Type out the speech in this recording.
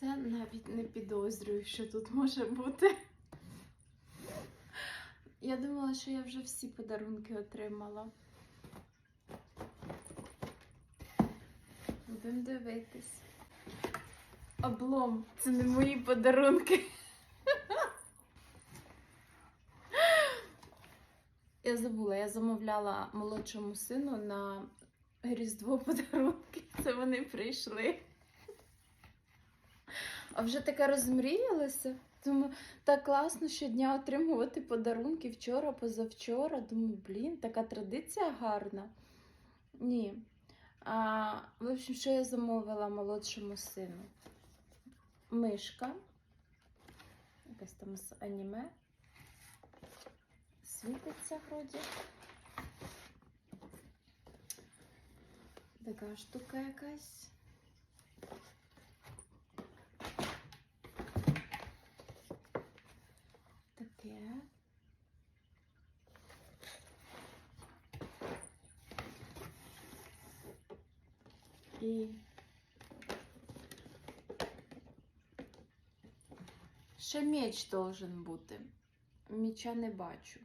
Це навіть не підозрюю, що тут може бути. Я думала, що я вже всі подарунки отримала. Будемо дивитись. Облом, це не мої подарунки. Я забула, я замовляла молодшому сину на Різдво подарунки. Це вони прийшли. А вже таке розмріялася. Думаю, так класно щодня отримувати подарунки вчора, позавчора. Думаю, блін, така традиція гарна. Ні. А, в общем, що я замовила молодшому сину? Мишка. Якась там з аніме. Світиться вроді. Така штука якась. Таке. І ще меч должен бути. Меча не бачу.